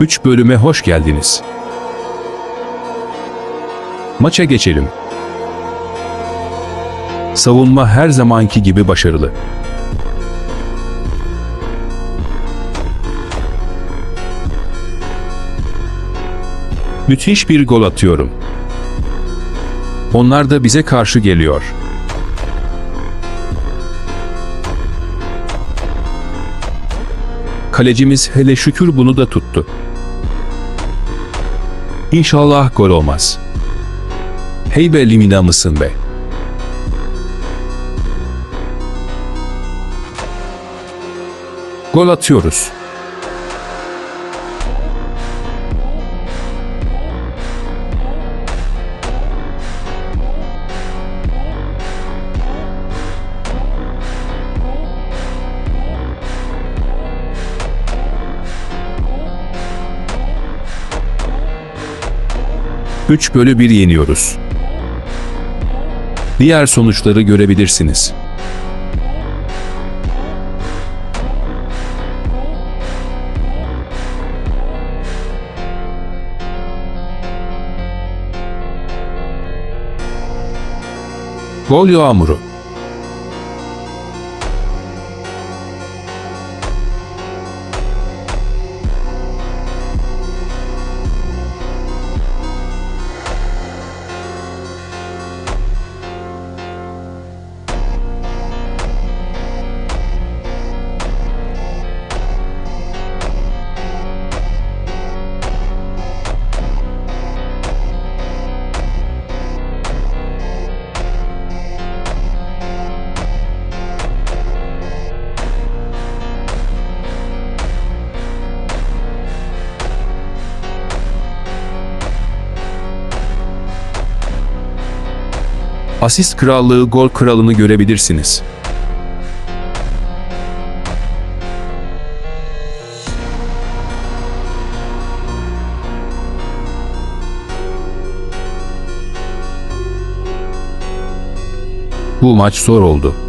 3 bölüme hoş geldiniz. Maça geçelim. Savunma her zamanki gibi başarılı. Müthiş bir gol atıyorum. Onlar da bize karşı geliyor. Kalecimiz hele şükür bunu da tuttu. İnşallah gol olmaz. Hey be Limina mısın be? Gol atıyoruz. Üç bölü 1 yeniyoruz. Diğer sonuçları görebilirsiniz. Gol yağmuru. Asist krallığı gol kralını görebilirsiniz. Bu maç zor oldu.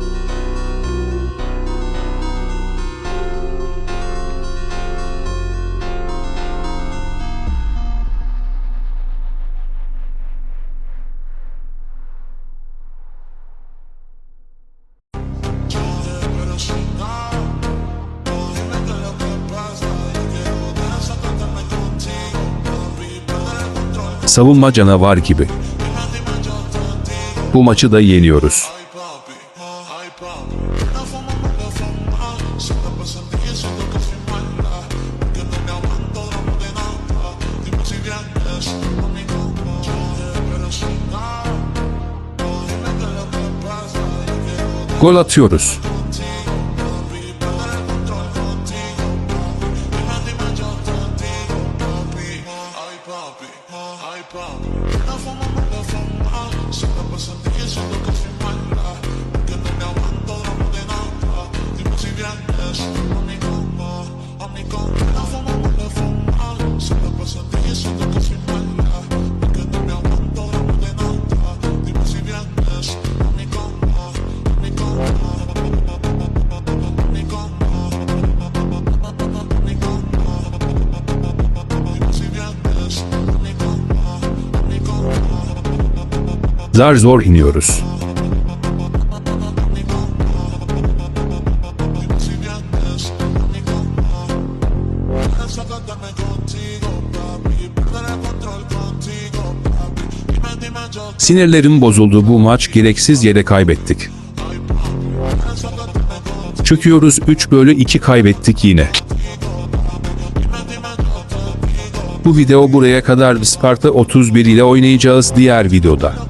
Savunma canavar gibi. Bu maçı da yeniyoruz. Ay papi, Zar zor iniyoruz. Sinirlerim bozuldu bu maç gereksiz yere kaybettik. Çöküyoruz 3 bölü 2 kaybettik yine. Bu video buraya kadar Sparta 31 ile oynayacağız diğer videoda.